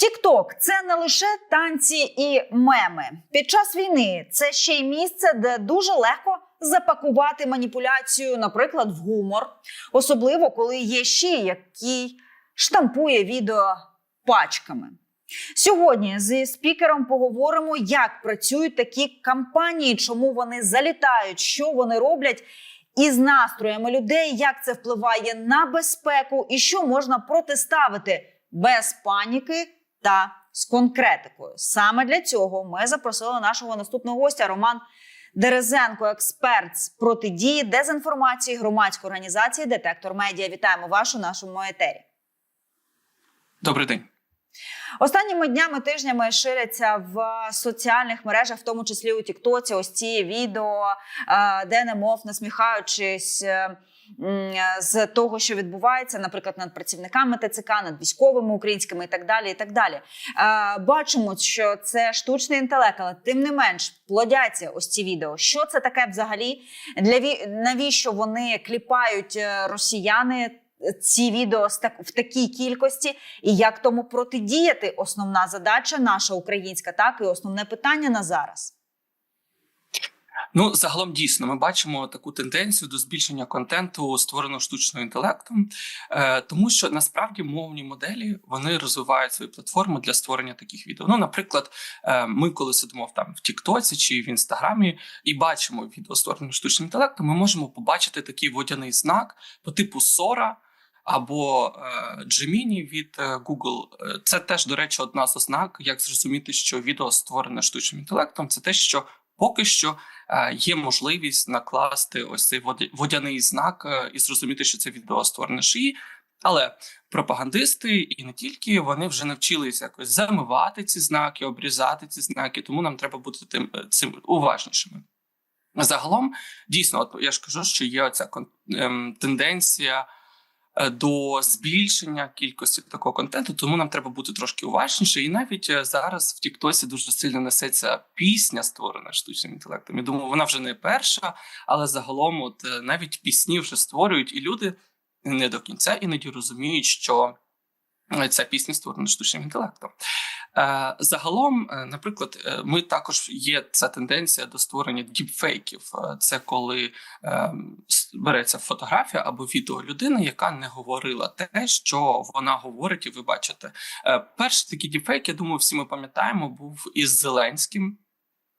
Тікток це не лише танці і меми. Під час війни це ще й місце, де дуже легко запакувати маніпуляцію, наприклад, в гумор, особливо коли є ще який штампує відео пачками. Сьогодні зі спікером поговоримо, як працюють такі кампанії, чому вони залітають, що вони роблять із настроями людей, як це впливає на безпеку і що можна протиставити без паніки та з конкретикою. Саме для цього ми запросили нашого наступного гостя Роман Дерезенко, експерт з протидії дезінформації громадської організації Детектор Медіа. Вітаємо вас у нашому етері. Добрий день. Останніми днями тижнями ширяться в соціальних мережах, в тому числі у Тіктоці, ось ці відео, е, де немов насміхаючись. Е, З того, що відбувається, наприклад, над працівниками ТЦК, над військовими українськими і так далі. І так далі. Е, Бачимо, що це штучний інтелект, але тим не менш плодяться ось ці відео. Що це таке взагалі? Для ві- навіщо вони кліпають е, росіяни ці відео в такій кількості, і як тому протидіяти? Основна задача наша українська, так і основне питання на зараз. Ну загалом дійсно ми бачимо таку тенденцію до збільшення контенту, створеного штучним інтелектом, е, тому що насправді мовні моделі вони розвивають свої платформи для створення таких відео. Ну, наприклад, е, ми коли сидимо там в Тіктоці чи в Інстаграмі і бачимо відео створене штучним інтелектом, ми можемо побачити такий водяний знак по типу Сора. Або Gemini від е, Google. Е, Це теж, до речі, одна з ознак, як зрозуміти, що відео створене штучним інтелектом. Це те, що поки що е, є можливість накласти ось цей водяний знак е, і зрозуміти, що це відео створене шиї. Але пропагандисти і не тільки вони вже навчилися якось замивати ці знаки, обрізати ці знаки, тому нам треба бути тим е, цим уважнішими. Загалом, дійсно, от я ж кажу, що є оця ем, тенденція до збільшення кількості такого контенту, тому нам треба бути трошки уважніше. І навіть е, зараз в Тіктосі дуже сильно несеться пісня, створена штучним інтелектом. Я думаю, вона вже не перша, але загалом, от е, навіть пісні вже створюють, і люди не до кінця іноді розуміють, що е, ця пісня створена штучним інтелектом. Е, Загалом, е, наприклад, е, ми також є ця тенденція до створення діпфейків. Це коли береться фотографія або відео людини, яка не говорила те, що вона говорить, і ви бачите. Перший такий діпфейк, я думаю, всі ми пам'ятаємо, був із Зеленським.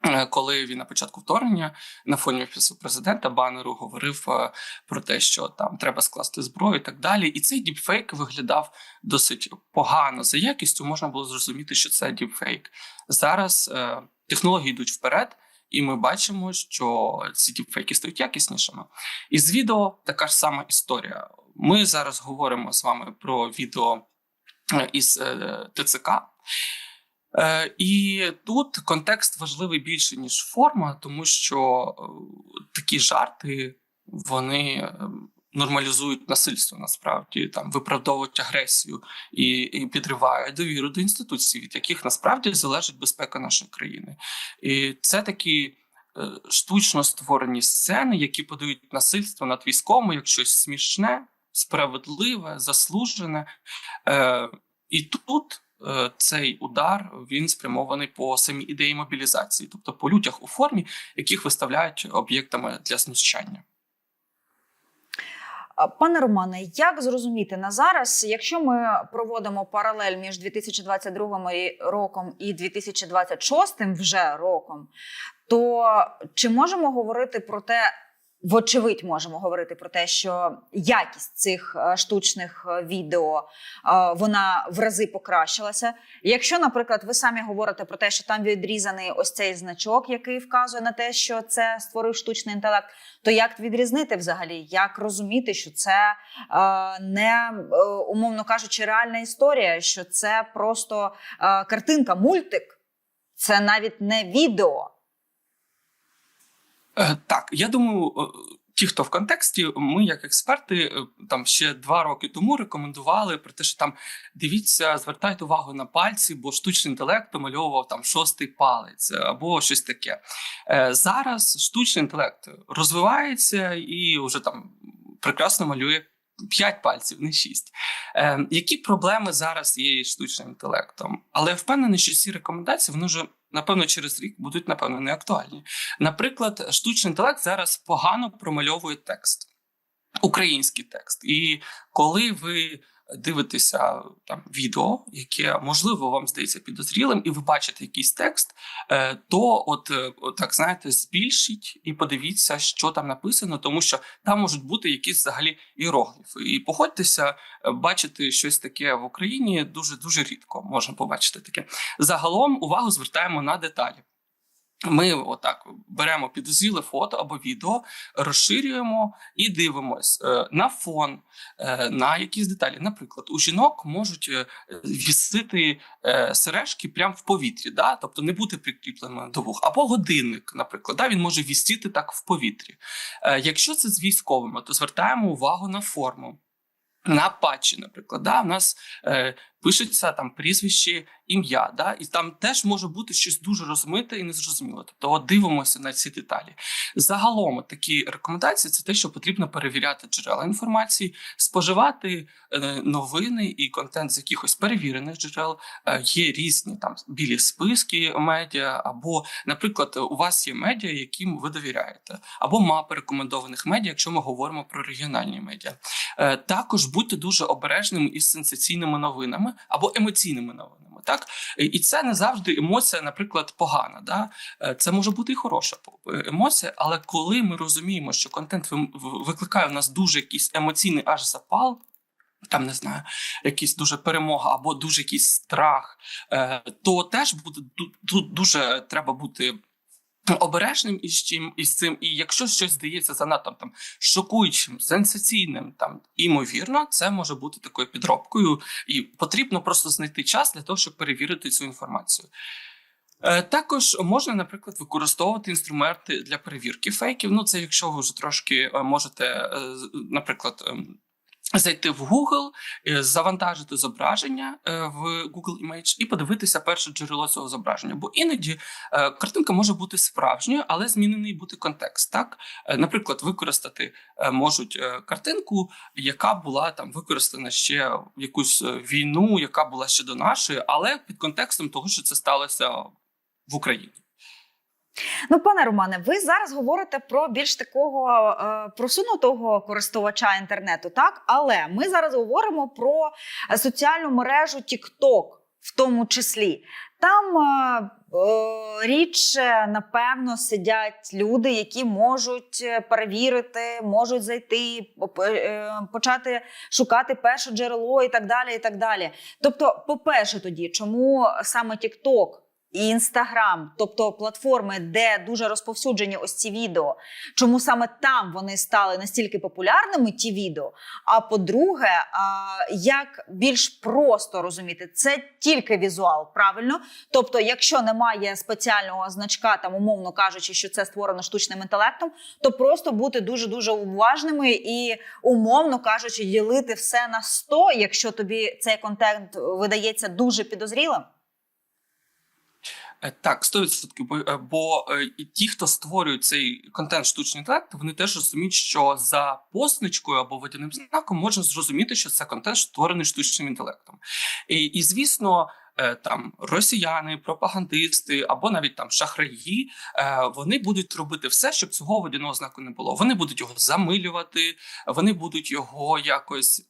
Е, Коли він на початку вторгнення на фоні офісу президента банеру говорив е, про те, що там треба скласти зброю і так далі. І цей діпфейк виглядав досить погано за якістю. Можна було зрозуміти, що це діпфейк. Зараз е, технології йдуть вперед, і ми бачимо, що ці діпфейки стають якіснішими. І з відео така ж сама історія. Ми зараз говоримо з вами про відео е, із е, ТЦК. Е, І тут контекст важливий більше ніж форма, тому що е, такі жарти вони е, нормалізують насильство насправді там виправдовують агресію і, і підривають довіру до інституцій, від яких насправді залежить безпека нашої країни. І це такі штучно створені сцени, які подають насильство над військовими як щось смішне, справедливе, заслужене. І тут цей удар він спрямований по самій ідеї мобілізації, тобто по людях у формі, яких виставляють об'єктами для знущання. Пане Романе, як зрозуміти на зараз, якщо ми проводимо паралель між 2022 рі- роком і 2026 вже роком, то чи можемо говорити про те, вочевидь, можемо говорити про те, що якість цих е, штучних е, відео е, вона в рази покращилася? Якщо, наприклад, ви самі говорите про те, що там відрізаний ось цей значок, який вказує на те, що це створив штучний інтелект, то як відрізнити взагалі, як розуміти, що це не умовно кажучи, реальна історія, що це просто картинка, мультик, це навіть не відео. Е, Так, я думаю, е, ті, хто в контексті, ми, як експерти, е, там ще два роки тому рекомендували про те, що там дивіться, звертайте увагу на пальці, бо штучний інтелект помальовував там шостий палець або щось таке. Зараз штучний інтелект розвивається і вже там прекрасно малює П'ять пальців, не шість. Е, які проблеми зараз є із штучним інтелектом? Але впевнений, що ці рекомендації вони вже напевно через рік будуть напевно не актуальні. Наприклад, штучний інтелект зараз погано промальовує текст, український текст. І коли ви дивитеся там відео, яке можливо вам здається підозрілим, і ви бачите якийсь текст, е, то от, е, так знаєте, збільшіть і подивіться, що там написано, тому що там можуть бути якісь взагалі іерогліфи. І погодьтеся, е, бачити щось таке в Україні дуже дуже рідко можна побачити таке. Загалом увагу звертаємо на деталі. Ми отак беремо підозріле фото або відео, розширюємо і дивимось е, на фон, е, на якісь деталі. Наприклад, у жінок можуть е, вісити сережки прямо в повітрі, да? тобто не бути прикріпленими до вух. Або годинник, наприклад, да? він може вісіти так в повітрі. Якщо це з військовими, то звертаємо увагу на форму. На патчі, наприклад, да, в нас е, пишеться там прізвище, ім'я, да, і там теж може бути щось дуже розмите і незрозуміло. Тобто, дивимося на ці деталі. Загалом, такі рекомендації це те, що потрібно перевіряти джерела інформації, споживати е, новини і контент з якихось перевірених джерел. Е, є різні там білі списки медіа, або, наприклад, у вас є медіа, яким ви довіряєте, або мапи рекомендованих медіа, якщо ми говоримо про регіональні медіа. Е, також будьте дуже обережними із сенсаційними новинами або емоційними новинами. Так і це не завжди емоція, наприклад, погана. Да? Е, Це може бути і хороша е, емоція, але коли ми розуміємо, що контент викликає в нас дуже якийсь емоційний аж запал. Там не знаю, якийсь дуже перемога або дуже якийсь страх, е, то теж буде дуже треба бути обережним із чим із цим. І якщо щось здається занадто там шокуючим, сенсаційним, там імовірно, це може бути такою підробкою, і потрібно просто знайти час для того, щоб перевірити цю інформацію. Е, Також можна, наприклад, використовувати інструменти для перевірки фейків. Ну, це якщо ви вже трошки е, можете, е, наприклад, ем, зайти в Google, е, завантажити зображення е, в Google Image і подивитися перше джерело цього зображення. Бо іноді е, картинка може бути справжньою, але змінений бути контекст. Так, наприклад, використати можуть картинку, яка була там використана ще в якусь війну, яка була ще до нашої, але під контекстом того, що це сталося в Україні. Ну, пане Романе, ви зараз говорите про більш такого е, просунутого користувача інтернету, так? Але ми зараз говоримо про соціальну мережу TikTok в тому числі. Там е, е, рідше, напевно, сидять люди, які можуть е, перевірити, можуть зайти, е, почати шукати перше джерело і так далі. і так далі. Тобто, по-перше, тоді, чому саме TikTok і Інстаграм, тобто платформи, де дуже розповсюджені ось ці відео. Чому саме там вони стали настільки популярними, ті відео? А по-друге, як більш просто розуміти, це тільки візуал, правильно? Тобто, якщо немає спеціального значка, там умовно кажучи, що це створено штучним інтелектом, то просто бути дуже дуже уважними і умовно кажучи, ділити все на 100, якщо тобі цей контент видається дуже підозрілим. Е, Так, 100%. Бо, е, е, ті, хто створюють цей контент штучний інтелект, вони теж розуміють, що за позначкою або водяним знаком можна зрозуміти, що це контент створений штучним інтелектом. І, і звісно. Там росіяни, пропагандисти або навіть там шахраї, вони будуть робити все, щоб цього водяного знаку не було. Вони будуть його замилювати, вони будуть його якось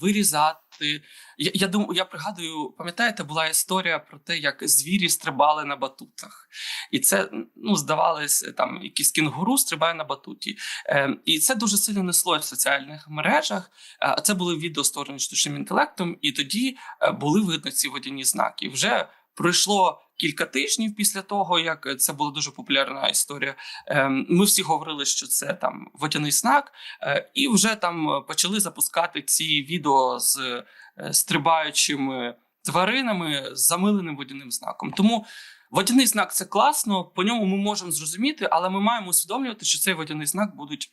вирізати. Я, я думаю, я пригадую, пам'ятаєте, була історія про те, як звірі стрибали на батутах, і це ну здавалось, там якийсь кінгуру стрибає на батуті. Е, і це дуже сильно несло в соціальних мережах. А це були відео створені штучним інтелектом, і тоді е, були видно ці водяні знаки. Вже пройшло кілька тижнів після того, як це була дуже популярна історія. Е, ми всі говорили, що це там водяний знак, е, і вже там почали запускати ці відео з е, стрибаючими тваринами з замиленим водяним знаком. Тому водяний знак це класно, по ньому ми можемо зрозуміти, але ми маємо усвідомлювати, що цей водяний знак будуть.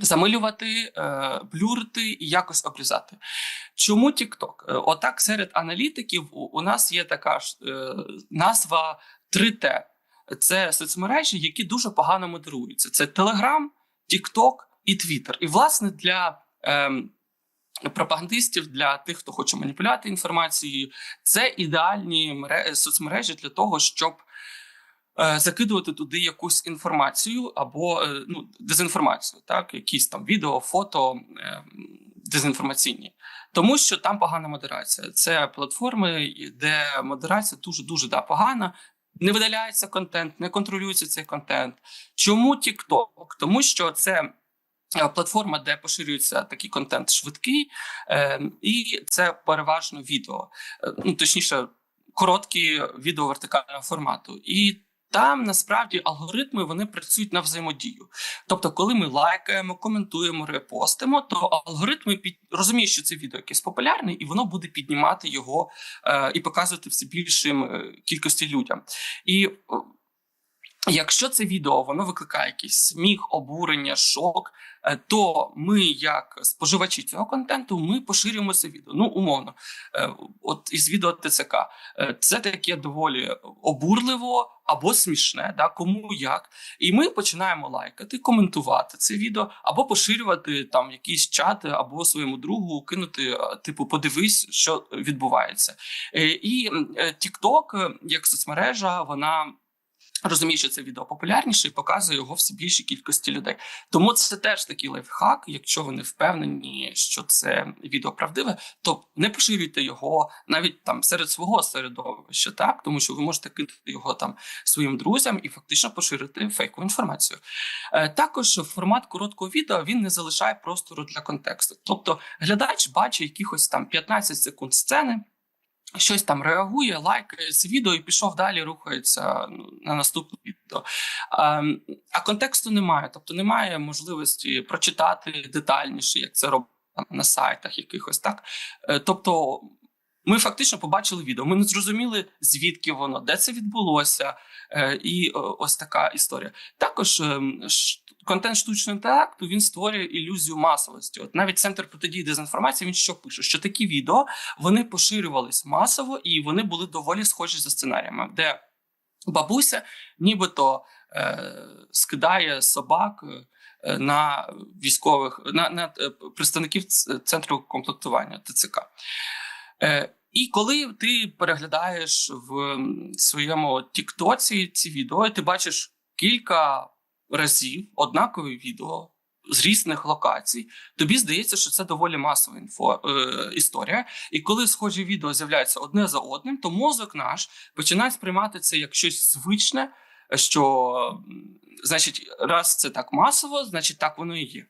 Замилювати, е, блюрити і якось обрізати. Чому TikTok? Е, Отак серед аналітиків у, нас є така ж е, назва 3T. Це соцмережі, які дуже погано модеруються. Це Telegram, TikTok, і Twitter. І власне для ем, пропагандистів, для тих, хто хоче маніпулювати інформацією, це ідеальні мере- соцмережі для того, щоб е, закидувати туди якусь інформацію або е, ну, дезінформацію, так, якісь там відео, фото е, дезінформаційні. Тому що там погана модерація. Це платформи, де модерація дуже дуже да, погана. Не видаляється контент, не контролюється цей контент. Чому TikTok? Тому що це е, платформа, де поширюється такий контент швидкий, е, і це переважно відео, Е, ну точніше, короткі відео вертикального формату. І там насправді алгоритми вони працюють на взаємодію. Тобто, коли ми лайкаємо, коментуємо, репостимо, то алгоритми під розуміють, що це відео якесь популярне, і воно буде піднімати його е, і показувати все більшим е, кількості людям. І Якщо це відео воно викликає якийсь сміх, обурення, шок, е, то ми, як споживачі цього контенту, ми поширюємо це відео. Ну, умовно, е, от із відео ТЦК, е, це таке доволі обурливо або смішне, да, кому як. І ми починаємо лайкати, коментувати це відео, або поширювати там якісь чати, або своєму другу кинути, типу, подивись, що відбувається. І TikTok, як соцмережа, вона розуміє, що це відео популярніше і показує його все більшій кількості людей. Тому це теж такий лайфхак. Якщо ви не впевнені, що це відео правдиве, то не поширюйте його навіть там серед свого середовища, так тому що ви можете кидати його там своїм друзям і фактично поширити фейкову інформацію. Е, також формат короткого відео він не залишає простору для контексту. Тобто, глядач бачить якихось там 15 секунд сцени. Щось там реагує, лайкає це відео і пішов далі, рухається ну, на наступне відео. А, а контексту немає, тобто немає можливості прочитати детальніше, як це робить на сайтах якихось так. Е, Тобто, ми фактично побачили відео. Ми не зрозуміли, звідки воно, де це відбулося, е, і о, ось така історія. Також ш- контент штучного інтелекту він створює ілюзію масовості. От навіть центр протидії дезінформації він що пише, що такі відео вони поширювались масово і вони були доволі схожі за сценаріями, де бабуся нібито е, скидає собак е, на військових на, на е, представників центру комплектування ТЦК. Е, і коли ти переглядаєш в своєму Тіктоці ці відео, ти бачиш кілька разів однакові відео з різних локацій, тобі здається, що це доволі масова інфо, е, історія. І коли схожі відео з'являються одне за одним, то мозок наш починає сприймати це як щось звичне, що значить, раз це так масово, значить так воно і є.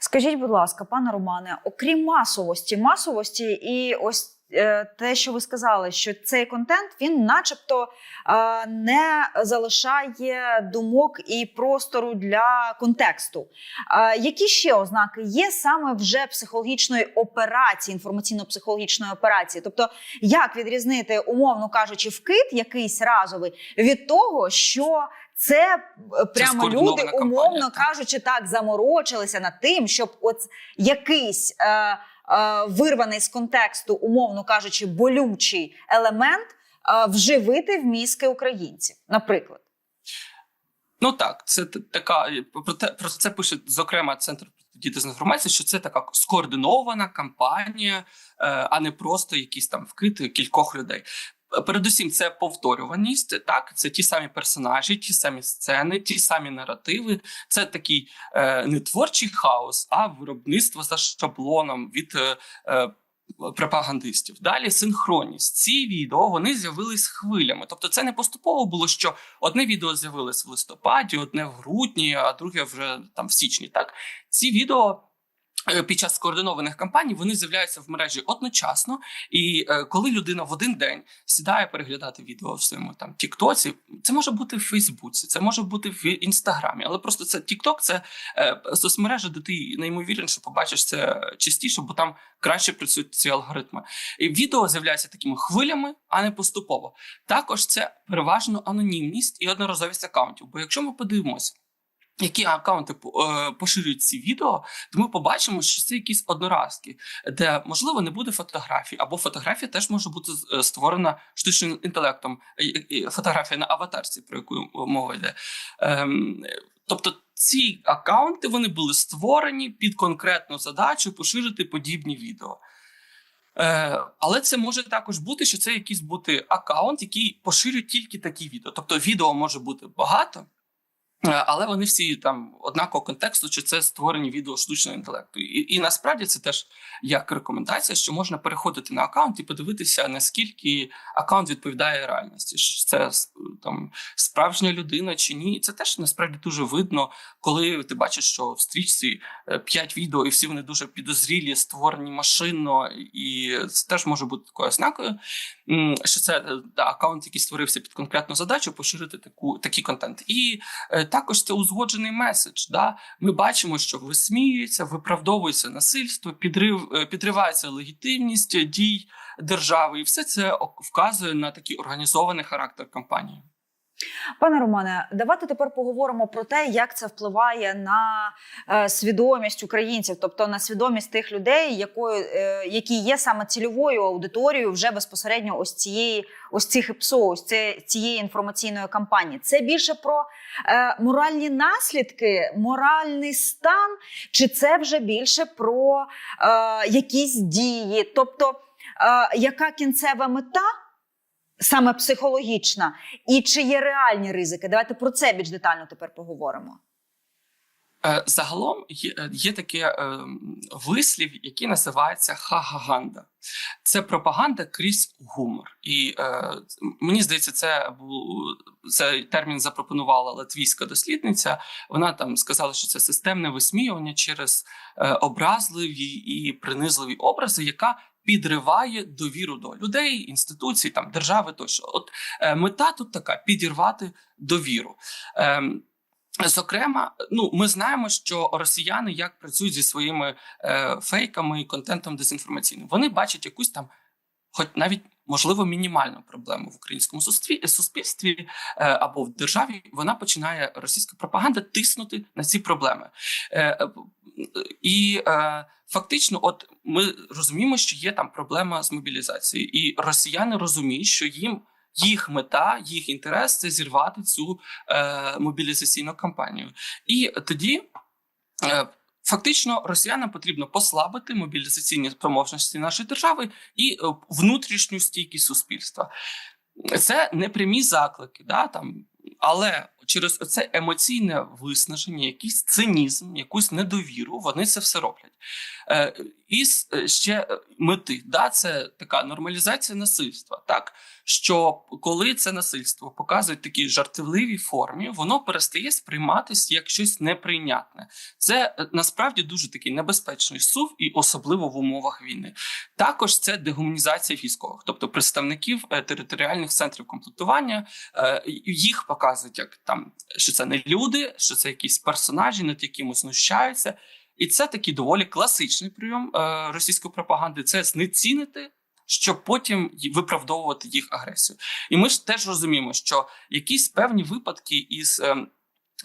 Скажіть, будь ласка, пане Романе, окрім масовості, масовості, і ось е, те, що ви сказали, що цей контент він, начебто, е, не залишає думок і простору для контексту. Е, які ще ознаки є саме вже психологічної операції, інформаційно-психологічної операції? Тобто, як відрізнити, умовно кажучи, вкид якийсь разовий від того, що це е, прямо скоординована люди, умовно так. кажучи, так заморочилися над тим, щоб от якийсь е, е, вирваний з контексту, умовно кажучи, болючий елемент е, вживити в мізки українців, наприклад. Ну так, це така про те про це пише зокрема центр протидії дезінформації, що це така скоординована кампанія, е, а не просто якісь там вкид кількох людей. Передусім, це повторюваність, так це ті самі персонажі, ті самі сцени, ті самі наративи. Це такий е, не творчий хаос, а виробництво за шаблоном від е, е, пропагандистів. Далі синхронність. Ці відео вони з'явились хвилями. Тобто, це не поступово було, що одне відео з'явилось в листопаді, одне в грудні, а друге вже там в січні. Так ці відео. Е, Під час скоординованих кампаній вони з'являються в мережі одночасно, і е, коли людина в один день сідає переглядати відео в своєму там Тіктоці, це може бути в Фейсбуці, це може бути в Інстаграмі, але просто це Тікток, це е, соцмережа, де ти неймовірніше побачиш це частіше, бо там краще працюють ці алгоритми. І відео з'являється такими хвилями, а не поступово. Також це переважно анонімність і одноразовість акаунтів. Бо якщо ми подивимося. Які акаунти е, поширюють ці відео, то ми побачимо, що це якісь одноразки, де можливо не буде фотографій, або фотографія теж може бути е, створена штучним інтелектом. Фотографія на аватарці, про яку мова йде. Ем, Тобто ці акаунти вони були створені під конкретну задачу поширити подібні відео. Е, але це може також бути, що це якийсь бути акаунт, який поширює тільки такі відео. Тобто відео може бути багато, але вони всі там однакового контексту, чи це створені відео штучного інтелекту. І, і насправді це теж як рекомендація, що можна переходити на акаунт і подивитися, наскільки акаунт відповідає реальності. Чи це там справжня людина чи ні. Це теж насправді дуже видно, коли ти бачиш, що в стрічці 5 відео, і всі вони дуже підозрілі, створені машинно, і це теж може бути такою ознакою, що це е, да, аккаунт, який створився під конкретну задачу, поширити таку такий контент. І е, також це узгоджений меседж. Да? Ми бачимо, що висміюється, виправдовується насильство, підрив, е, підривається легітимність дій держави, і все це вказує на такий організований характер кампанії. Пане Романе, давайте тепер поговоримо про те, як це впливає на е, свідомість українців, тобто на свідомість тих людей, якою, е, які є саме цільовою аудиторією вже безпосередньо ось цієї, ось цих ІПСО, ось цієї інформаційної кампанії. Це більше про е, моральні наслідки, моральний стан, чи це вже більше про якісь дії, тобто яка кінцева мета? Саме психологічна, і чи є реальні ризики? Давайте про це більш детально тепер поговоримо. Е, Загалом є, е, є таке е, вислів, який називається хагаганда. Це пропаганда крізь гумор. І е, мені здається, це був цей термін запропонувала латвійська дослідниця. Вона там сказала, що це системне висміювання через е, образливі і принизливі образи, яка підриває довіру до людей, інституцій, там держави тощо. От е, мета тут така підірвати довіру. Е, Зокрема, ну ми знаємо, що росіяни як працюють зі своїми е, фейками і контентом дезінформаційним. Вони бачать якусь там, хоч навіть можливо, мінімальну проблему в українському суспіль- суспільстві е, або в державі. Вона починає російська пропаганда тиснути на ці проблеми. Е, е, і фактично, от ми розуміємо, що є там проблема з мобілізацією, і росіяни розуміють, що їм. Їх мета, їх інтерес це зірвати цю е, мобілізаційну кампанію. І тоді е, фактично росіянам потрібно послабити мобілізаційні спроможності нашої держави і е, внутрішню стійкість суспільства. Це не прямі заклики, да, там, але через це емоційне виснаження, якийсь цинізм, якусь недовіру, вони це все роблять. Е, і е, ще е, мети, да, це така нормалізація насильства. Так що коли це насильство показують в такій жартівливій формі, воно перестає сприйматися як щось неприйнятне. Це насправді дуже такий небезпечний сув, і особливо в умовах війни. Також це дегуманізація військових, тобто представників територіальних центрів комплектування. Їх показують як там, що це не люди, що це якісь персонажі, над якими знущаються. І це такий доволі класичний прийом е, російської пропаганди. Це знецінити, щоб потім виправдовувати їх агресію. І ми ж теж розуміємо, що якісь певні випадки із. ем,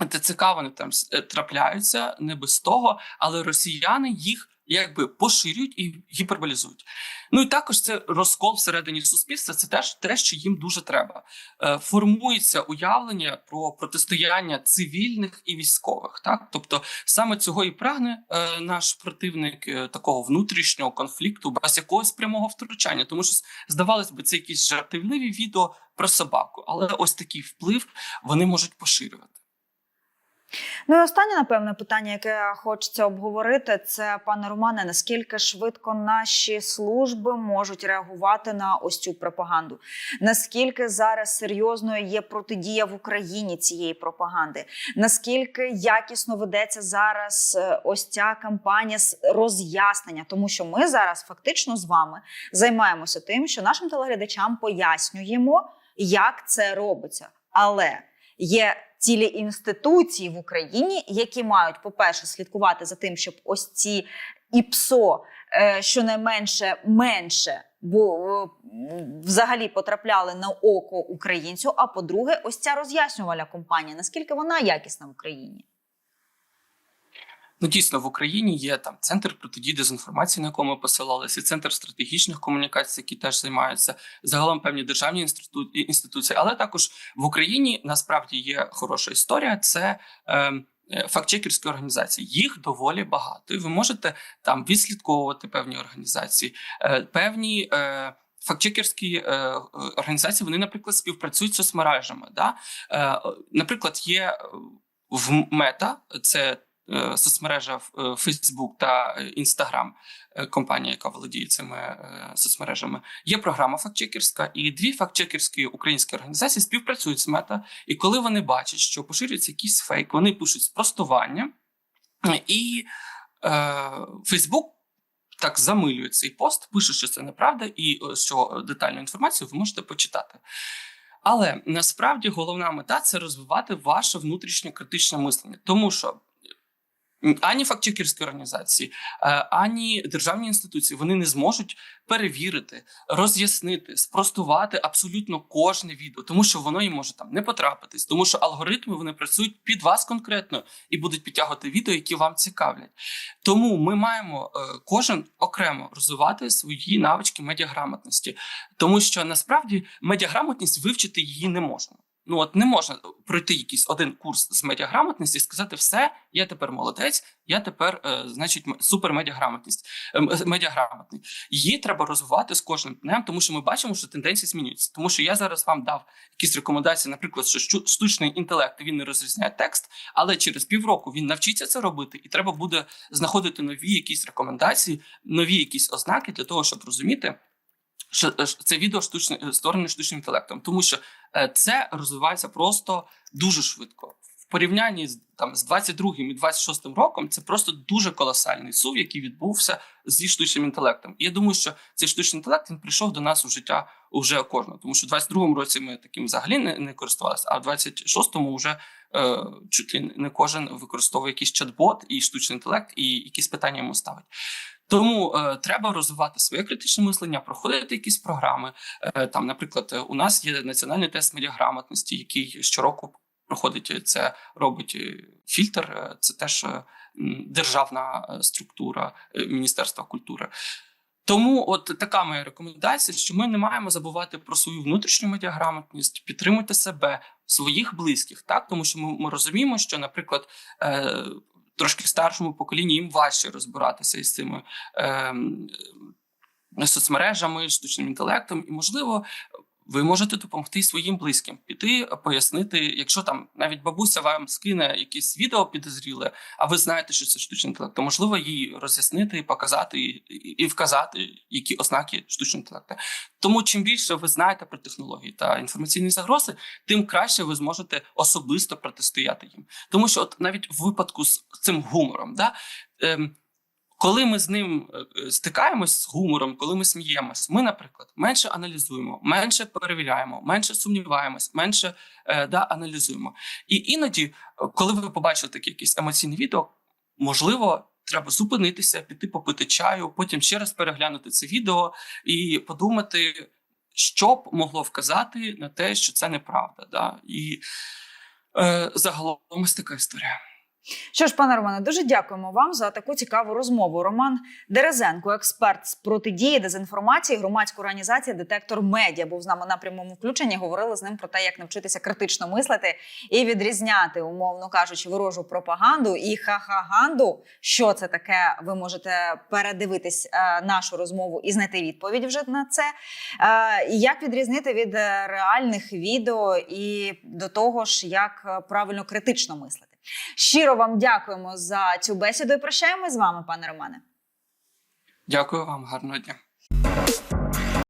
ТЦК вони там е, трапляються не без того, але росіяни їх якби поширюють і гіперболізують. Ну і також це розкол всередині суспільства. Це теж те, що їм дуже треба. Е, формується уявлення про протистояння цивільних і військових. Так, тобто саме цього і прагне е, наш противник е, такого внутрішнього конфлікту без якогось прямого втручання. Тому що здавалось би, це якісь жартівливі відео про собаку, але ось такий вплив вони можуть поширювати. Ну і останнє, напевне, питання, яке хочеться обговорити, це пане Романе, наскільки швидко наші служби можуть реагувати на ось цю пропаганду? Наскільки зараз серйозною є протидія в Україні цієї пропаганди? Наскільки якісно ведеться зараз е, ось ця кампанія з роз'яснення? Тому що ми зараз фактично з вами займаємося тим, що нашим телеглядачам пояснюємо, як це робиться. Але є цілі інституції в Україні, які мають, по-перше, слідкувати за тим, щоб ось ці ІПСО е, щонайменше менше, бо е, взагалі потрапляли на око українцю. А по-друге, ось ця роз'яснювальна компанія, наскільки вона якісна в Україні. Ну, дійсно, в Україні є там центр протидії дезінформації, на якому посилалися, центр стратегічних комунікацій, які теж займаються загалом певні державні інститу... інституції. Але також в Україні насправді є хороша історія. Це е, е, фактчекерські організації. Їх доволі багато. І ви можете там відслідковувати певні організації, е, певні. е, Фактчекерські е, організації вони, наприклад, співпрацюють з соцмережами. Да? Наприклад, є в Мета, це соцмережа е, Facebook та е, Instagram, е, компанія, яка володіє цими е, соцмережами. Є програма фактчекерська, і дві фактчекерські українські організації співпрацюють з Мета. І коли вони бачать, що поширюється якийсь фейк, вони пишуть спростування, е, і е, Facebook так замилює цей пост, пише, що це неправда, і е, що детальну інформацію ви можете почитати. Але насправді головна мета це розвивати ваше внутрішнє критичне мислення, тому що ані фактчекерські організації, е, ані державні інституції вони не зможуть перевірити, роз'яснити, спростувати абсолютно кожне відео, тому що воно їм може там не потрапитись, тому що алгоритми вони працюють під вас конкретно і будуть підтягувати відео, які вам цікавлять. Тому ми маємо е, кожен окремо розвивати свої навички медіаграмотності, тому що насправді медіаграмотність вивчити її не можна. Ну от не можна пройти якийсь один курс з медіаграмотності і сказати, все, я тепер молодець, я тепер, е, значить, м- супер медіаграмотність, е, медіаграмотний. Її треба розвивати з кожним днем, тому що ми бачимо, що тенденції змінюються. Тому що я зараз вам дав якісь рекомендації, наприклад, що штучний інтелект він не розрізняє текст, але через півроку він навчиться це робити, і треба буде знаходити нові якісь рекомендації, нові якісь ознаки для того, щоб розуміти. Е, це відео штучне е, створене штучним інтелектом, тому що е, це розвивається просто дуже швидко. Порівнянні з там з 22 і 26 роком це просто дуже колосальний сув, який відбувся зі штучним інтелектом. І я думаю, що цей штучний інтелект він прийшов до нас у життя уже кожного, тому що в 22-му році ми таким взагалі не, не користувалися, а в 26-му вже е, чуть ли не кожен використовує якийсь чат-бот і штучний інтелект, і якісь питання йому ставить. Тому е, треба розвивати своє критичне мислення, проходити якісь програми. Е, там, наприклад, у нас є національний тест медіаграмотності, який щороку проходить. е, Це робить е, фільтр. е, Це теж державна структура Міністерства культури. Тому, от така моя рекомендація, що ми не маємо забувати про свою внутрішню медіаграмотність, підтримуйте себе, своїх близьких, так тому що ми, ми розуміємо, що, наприклад, е, трошки старшому поколінні їм важче розбиратися із цими е, соцмережами, штучним інтелектом, і можливо. Ви можете допомогти своїм близьким піти, пояснити, якщо там навіть бабуся вам скине якесь відео підозріле, а ви знаєте, що це штучний інтелект, то можливо їй роз'яснити, показати і вказати, які ознаки штучного інтелекту. Тому чим більше ви знаєте про технології та інформаційні загрози, тим краще ви зможете особисто протистояти їм. Тому що, от навіть в випадку з цим гумором, да, ем, коли ми з ним е, стикаємось з гумором, коли ми сміємось, ми, наприклад, менше аналізуємо, менше перевіряємо, менше сумніваємось, менше е, да, аналізуємо. І іноді, е, коли ви побачили таке якесь емоційне відео, можливо. Треба зупинитися, піти попити чаю, потім ще раз переглянути це відео і подумати, що б могло вказати на те, що це неправда. Да? І е, загалом ось така історія. Що ж, пане Романе, дуже дякуємо вам за таку цікаву розмову. Роман Дерезенко, експерт з протидії дезінформації, громадська організація Детектор Медіа був з нами на прямому включенні. Говорили з ним про те, як навчитися критично мислити і відрізняти, умовно кажучи, ворожу пропаганду і хахаганду. Що це таке? Ви можете передивитись е, нашу розмову і знайти відповідь вже на це. Е, як відрізнити від е, реальних відео і до того ж, як правильно критично мислити. Щиро вам дякуємо за цю бесіду і Прощаємо з вами, пане Романе. Дякую вам, гарного дня.